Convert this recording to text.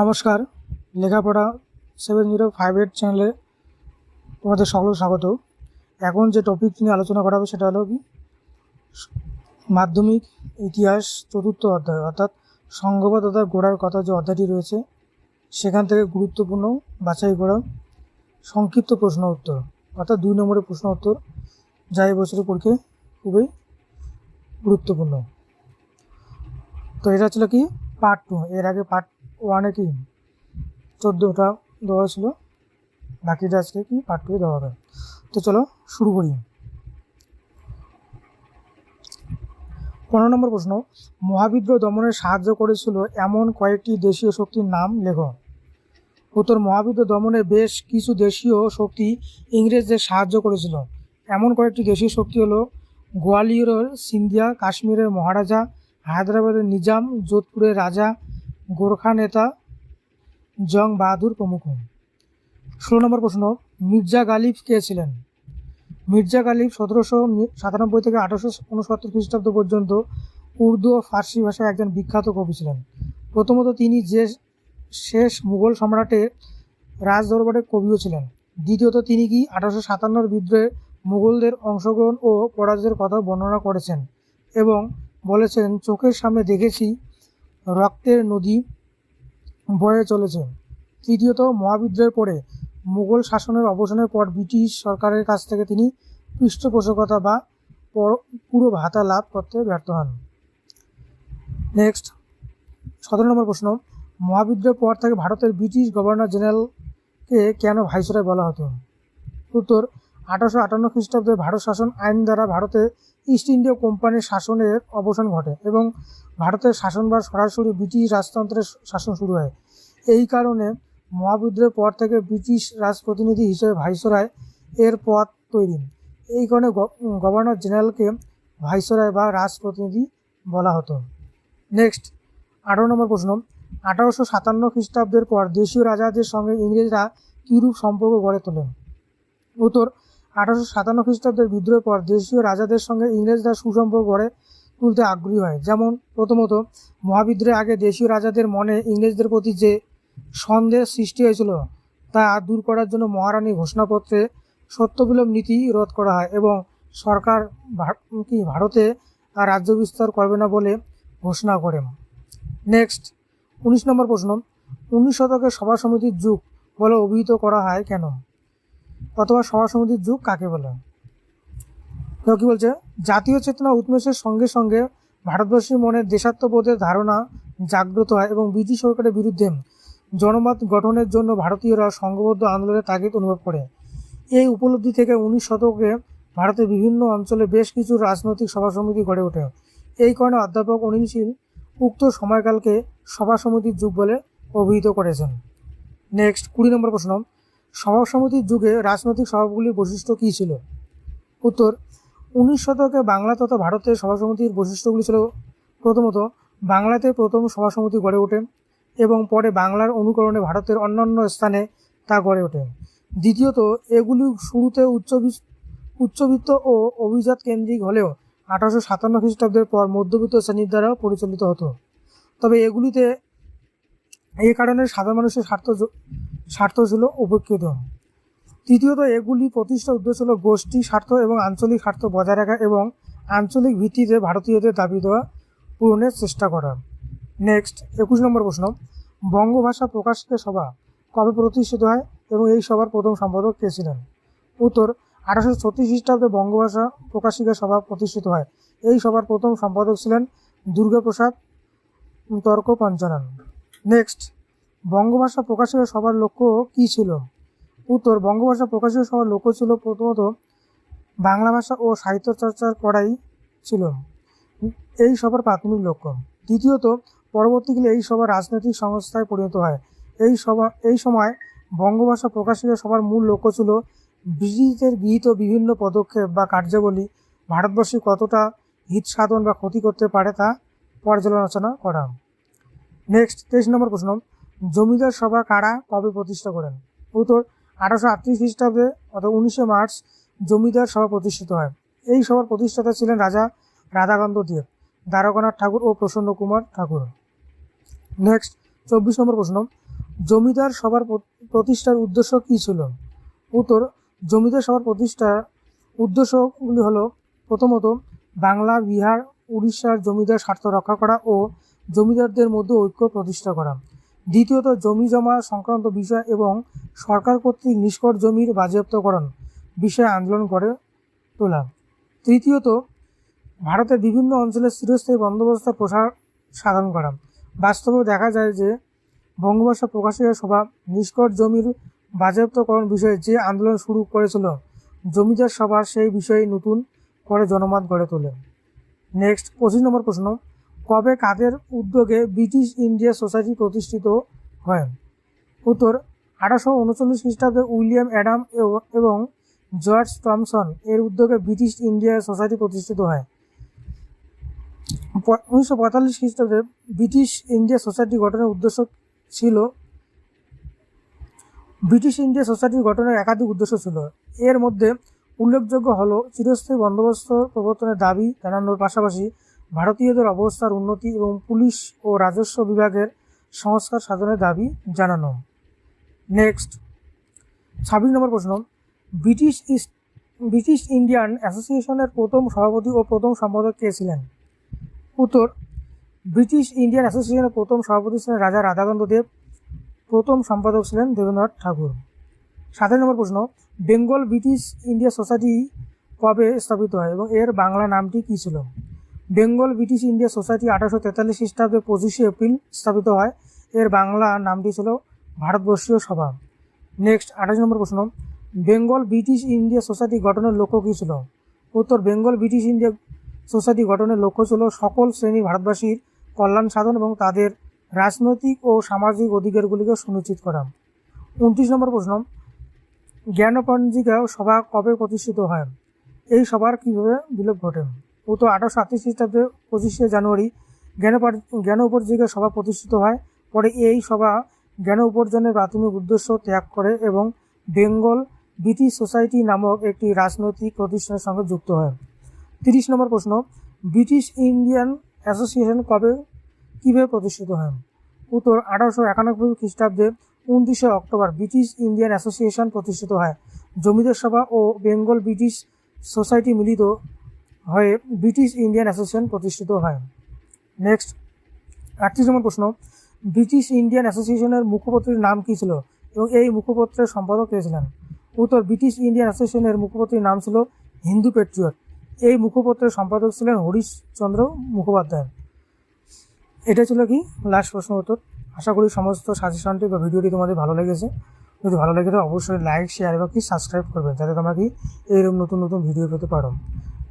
নমস্কার, লেখাপড়া seven zero five eight চ্যানেলে তোমাদের সকল স্বাগত। এখন যে টপিক নিয়ে আলোচনা করা হবে সেটা হলো কি? মাধ্যমিক, ইতিহাস, চতুর্থ অধ্যায়, অর্থাৎ সংঘবদ্ধতার গোড়ার কথা যে অধ্যায়টি রয়েছে, সেখান থেকে গুরুত্বপূর্ণ বাছাই করা সংক্ষিপ্ত প্রশ্ন উত্তর, অর্থাৎ দুই নম্বরের প্রশ্ন উত্তর, যা এই বছরের পরীক্ষায় খুবই গুরুত্বপূর্ণ। তো এটা ছিল কি? পার্ট টু এর আগে পার্ট ওয়ানে কি? চোদ্দোটা দেওয়া ছিল। বাকিটা আজকে কি? পার্ট টু দেওয়া হবে। তো চলো শুরু করি। পনেরো নম্বর প্রশ্ন, মহাবিদ্রোহ দমনে সাহায্য করেছিল এমন কয়েকটি দেশীয় শক্তির নাম লেখো। উত্তর, মহাবিদ্রোহ দমনে বেশ কিছু দেশীয় শক্তি ইংরেজদের সাহায্য করেছিল। এমন কয়েকটি দেশীয় শক্তি হলো গোয়ালিয়রের সিন্ধিয়া, কাশ্মীরের মহারাজা, হায়দ্রাবাদের নিজাম, যোধপুরের রাজা গোর্খা নেতা জং বাহাদুর প্রমুখ। ষোলো নম্বর প্রশ্ন, মির্জা গালিব কে ছিলেন? মির্জা গালিব সতেরোশো সাতানব্বই থেকে আঠারোশো উনসত্তর খ্রিস্টাব্দ পর্যন্ত উর্দু ও ফার্সি ভাষায় একজন বিখ্যাত কবি ছিলেন। প্রথমত তিনি যে শেষ মুঘল সম্রাটের রাজদরবারের কবিও ছিলেন। দ্বিতীয়ত তিনি কি আঠারোশো সাতান্নর বিদ্রোহে মুঘলদের অংশগ্রহণ ও পরাজয়ের কথা বর্ণনা করেছেন এবং বলেছেন, চোখের সামনে দেখেছি রক্তের নদী বয়ে চলেছে। তৃতীয়ত, মহাবিদ্রোহের পরে মুঘল শাসনের অবসানের পর ব্রিটিশ সরকারের কাছ থেকে তিনি পৃষ্ঠপোষকতা বা পর- ভাতা লাভ করতে ব্যর্থ হন। নেক্সট সতেরো নম্বর প্রশ্ন, মহাবিদ্রোহের পর থেকে ভারতের ব্রিটিশ গভর্নর জেনারেলকে কেন ভাইসরয় বলা হতো? উত্তর, আঠারোশো আটান্ন খ্রিস্টাব্দে ভারত শাসন আইন দ্বারা ভারতে ইস্ট ইন্ডিয়া কোম্পানির শাসনের অবসান ঘটে এবং ভারতের শাসনভার সরাসরি ব্রিটিশ রাজতন্ত্রের শাসন শুরু হয়। এই কারণে মহাবিদ্রোহের পর থেকে ব্রিটিশ রাজপ্রতিনিধি হিসেবে ভাইসরয় এর পদ তৈরি। এই কারণে গভর্নর জেনারেলকে ভাইসরয় বা রাজপ্রতিনিধি বলা হতো। নেক্সট আঠারো নম্বর প্রশ্ন। আঠারোশো সাতান্ন খ্রিস্টাব্দের পর দেশীয় রাজাদের সঙ্গে ইংরেজরা কিরূপ সম্পর্ক গড়ে তোলেন? উত্তর আঠারোশো সাতান্ন খ্রিস্টাব্দের বিদ্রোহের পর দেশীয় রাজাদের সঙ্গে ইংরেজরা সুসম্পর্ক গড়ে তুলতে আগ্রহী হয়। যেমন প্রথমত, মহাবিদ্রোহের আগে দেশীয় রাজাদের মনে ইংরেজদের প্রতি যে সন্দেহ সৃষ্টি হয়েছিল, তা দূর করার জন্য মহারানী ঘোষণাপত্রে সত্যবিলোপ নীতি রোধ করা হয় এবং সরকার কি, ভারতে আর রাজ্য বিস্তার করবে না বলে ঘোষণা করে নেক্সট, উনিশ নম্বর প্রশ্ন, উনিশ শতকের সভা সমিতির যুগ বলে অভিহিত করা হয় কেন? অথবা সভা সমিতির যুগ কাকে বলে? তো কি বলছে? জাতীয় চেতনা উন্মেষের সঙ্গে সঙ্গে ভারতবর্ষের মনে দেশাত্মবোধের ধারণা জাগ্রত হয় এবং ব্রিটিশ সরকারের বিরুদ্ধে জনমত গঠনের জন্য ভারতীয়রা সংঘবদ্ধ আন্দোলনের তাগিদ অনুভব করে। এই উপলব্ধি থেকে উনিশ শতকে ভারতের বিভিন্ন অঞ্চলে বেশ কিছু রাজনৈতিক সভা সমিতি গড়ে ওঠে। এই কারণে অধ্যাপক অনিল শীল উক্ত সময়কালকে সভা সমিতির যুগ বলে অভিহিত করেছেন। নেক্সট, কুড়ি নম্বর প্রশ্ন। সভা সমিতির যুগে রাজনৈতিক সভাগুলির বৈশিষ্ট্য কী ছিল? উত্তর, উনিশ শতকে বাংলা তথা ভারতের সভা সমিতির বৈশিষ্ট্যগুলি ছিল প্রথমত, বাংলাতে প্রথম সভা সমিতি গড়ে ওঠে এবং পরে বাংলার অনুকরণে ভারতের অন্যান্য স্থানে তা গড়ে ওঠে। দ্বিতীয়ত, এগুলি শুরুতে উচ্চবিস- উচ্চবিত্ত ও অভিজাত কেন্দ্রিক হলেও আঠারোশো সাতান্ন খ্রিস্টাব্দের পর মধ্যবিত্ত শ্রেণির দ্বারা পরিচালিত হতো। তবে এগুলিতে এই কারণে সাধারণ মানুষের স্বার্থ স্বার্থ ছিল উপেক্ষিত। তৃতীয়ত, এগুলি প্রতিষ্ঠার উদ্দেশ্য হল গোষ্ঠী স্বার্থ এবং আঞ্চলিক স্বার্থ বজায় রাখা এবং আঞ্চলিক ভিত্তিতে ভারতীয়দের দাবি দেওয়া পূরণের চেষ্টা করা। নেক্সট একুশ নম্বর প্রশ্ন। বঙ্গভাষা প্রকাশকের সভা কবে প্রতিষ্ঠিত হয় এবং এই সভার প্রথম সম্পাদক কে ছিলেন? উত্তর, আঠারোশো ছত্রিশ খ্রিস্টাব্দে বঙ্গভাষা প্রকাশিকা সভা প্রতিষ্ঠিত হয়। এই সভার প্রথম সম্পাদক ছিলেন দুর্গাপ্রসাদ তর্ক পঞ্চানন নেক্সট বঙ্গভাষা প্রকাশিকা সবার লক্ষ্য কী ছিল? উত্তর, বঙ্গভাষা প্রকাশিত সবার লক্ষ্য ছিল প্রথমত বাংলা ভাষা ও সাহিত্য চর্চার করাই ছিল। এই সবার প্রাথমিক লক্ষ্য। দ্বিতীয়ত, পরবর্তীকালে এই সভা রাজনৈতিক সংস্থায় পরিণত হয়। এই সভা, এই সময় বঙ্গভাষা প্রকাশিত সবার মূল লক্ষ্য ছিল ব্রিটিশদের গৃহীত বিভিন্ন পদক্ষেপ বা কার্যাবলী ভারতবর্ষে কতটা হিত সাধন বা ক্ষতি করতে পারে তা পর্যালোচনা করা। নেক্সট তেইশ নম্বর প্রশ্ন। জমিদার সভা কারা কবে প্রতিষ্ঠা করেন? উত্তর, আঠারোশো আটত্রিশ খ্রিস্টাব্দে অর্থাৎ উনিশে মার্চ জমিদার সভা প্রতিষ্ঠিত হয়। এই সভার প্রতিষ্ঠাতা ছিলেন রাজা রাধাকান্ত দেব, দ্বারকানাথ ঠাকুর ও প্রসন্ন কুমার ঠাকুর। নেক্সট চব্বিশ নম্বর প্রশ্ন। জমিদার সভার প্রতিষ্ঠার উদ্দেশ্য কী ছিল? উত্তর, জমিদার সভার প্রতিষ্ঠার উদ্দেশ্যগুলি হলো, প্রথমত, বাংলা, বিহার, উড়িষ্যার জমিদার স্বার্থ রক্ষা করা ও জমিদারদের মধ্যে ঐক্য প্রতিষ্ঠা করা। দ্বিতীয়ত, জমি জমা সংক্রান্ত বিষয় এবং সরকার কর্তৃক নিষ্কর জমির বাজেয়াপ্তকরণ বিষয়ে আন্দোলন করে তোলা। তৃতীয়ত, ভারতের বিভিন্ন অঞ্চলে চিরস্থায়ী বন্দোবস্তের প্রসার সাধন করা। বাস্তবে দেখা যায় যে বঙ্গভাষা প্রকাশের সভা নিষ্কর জমির বাজেয়াপ্তকরণ বিষয়ে যে আন্দোলন শুরু করেছিল, জমিদার সভা সেই বিষয়ে নতুন করে জনমত গড়ে তোলে। নেক্সট, পঁচিশ নম্বর প্রশ্ন। কবে কাদের উদ্যোগে ব্রিটিশ ইন্ডিয়া সোসাইটি প্রতিষ্ঠিত হয়? উত্তর, আঠারোশো উনচল্লিশ খ্রিস্টাব্দে উইলিয়াম অ্যাডাম এব- জর্জ টমসন এর উদ্যোগে ব্রিটিশ ইন্ডিয়া সোসাইটি প্রতিষ্ঠিত হয়। উনিশশো পঁয়তাল্লিশ খ্রিস্টাব্দে ব্রিটিশ ইন্ডিয়া সোসাইটি গঠনের উদ্দেশ্য ছিল, ব্রিটিশ ইন্ডিয়া সোসাইটি গঠনের একাধিক উদ্দেশ্য ছিল। এর মধ্যে উল্লেখযোগ্য হলো চিরস্থায়ী বন্দোবস্ত প্রবর্তনের দাবি জানানোর পাশাপাশি ভারতীয়দের অবস্থার উন্নতি এবং পুলিশ ও রাজস্ব বিভাগের সংস্কার সাধনের দাবি জানানো। নেক্সট। ছাব্বিশ নম্বর প্রশ্ন। ব্রিটিশ ইস্ট, ব্রিটিশ ইন্ডিয়ান অ্যাসোসিয়েশনের প্রথম সভাপতি ও প্রথম সম্পাদক কে ছিলেন? উত্তর। ব্রিটিশ ইন্ডিয়ান অ্যাসোসিয়েশনের প্রথম সভাপতি ছিলেন রাজা রাধাকান্ত দেব। প্রথম সম্পাদক ছিলেন দেবেন্দ্রনাথ ঠাকুর। সাতাশ নম্বর প্রশ্ন। বেঙ্গল ব্রিটিশ ইন্ডিয়া সোসাইটি কবে স্থাপিত হয় এবং এর বাংলা নামটি কী ছিল? বেঙ্গল ব্রিটিশ ইন্ডিয়া সোসাইটি আঠারোশো তেতাল্লিশ খ্রিস্টাব্দে পঁচিশে এপ্রিল স্থাপিত হয়। এর বাংলা নামটি ছিল ভারতবর্ষীয় সভা। নেক্সট, আঠাশ নম্বর প্রশ্ন। বেঙ্গল ব্রিটিশ ইন্ডিয়া সোসাইটি গঠনের লক্ষ্য কী ছিল? উত্তর, বেঙ্গল ব্রিটিশ ইন্ডিয়া সোসাইটি গঠনের লক্ষ্য ছিল সকল শ্রেণি ভারতবাসীর কল্যাণ সাধন এবং তাদের রাজনৈতিক ও সামাজিক অধিকারগুলিকে সুনিশ্চিত করা। উনত্রিশ নম্বর প্রশ্ন। জ্ঞানপঞ্জিকা সভা কবে প্রতিষ্ঠিত হয়? এই সভার কীভাবে বিলোপ ঘটে? উত্তর আঠারোশো আটত্রিশ খ্রিস্টাব্দে পঁচিশে জানুয়ারি জ্ঞান জ্ঞান উপর্জিকা সভা প্রতিষ্ঠিত হয়। পরে এই সভা জ্ঞান উপার্জনের প্রাথমিক উদ্দেশ্য ত্যাগ করে এবং বেঙ্গল ব্রিটিশ সোসাইটি নামক একটি রাজনৈতিক প্রতিষ্ঠানের সঙ্গে যুক্ত হয়। তিরিশ নম্বর প্রশ্ন, ব্রিটিশ ইন্ডিয়ান অ্যাসোসিয়েশন কবে, কীভাবে প্রতিষ্ঠিত হয়? উত্তর, আঠারোশো একানব্বই খ্রিস্টাব্দে উনত্রিশে অক্টোবর ব্রিটিশ ইন্ডিয়ান অ্যাসোসিয়েশন প্রতিষ্ঠিত হয়। জমিদার সভা ও বেঙ্গল ব্রিটিশ সোসাইটি মিলিত হয়ে ব্রিটিশ ইন্ডিয়ান অ্যাসোসিয়েশন প্রতিষ্ঠিত হয়। নেক্সট আটত্রিশ নম্বর প্রশ্ন। ব্রিটিশ ইন্ডিয়ান অ্যাসোসিয়েশনের মুখপত্রের নাম কী ছিল এবং এই মুখপত্রের সম্পাদক কে ছিলেন? উত্তর ব্রিটিশ ইন্ডিয়ান অ্যাসোসিয়েশনের মুখপত্রের নাম ছিল হিন্দু পেট্রিয়ট এই মুখপত্রের সম্পাদক ছিলেন হরিশচন্দ্র মুখোপাধ্যায়। এটা ছিল কি? লাস্ট প্রশ্ন উত্তর। আশা করি সমস্ত সাজেশনটি বা ভিডিওটি তোমাদের ভালো লেগেছে। যদি ভালো লেগে তো অবশ্যই লাইক শেয়ার এবং কি সাবস্ক্রাইব করবে, যাতে তোমরা কি এইরকম নতুন নতুন ভিডিও পেতে পারো।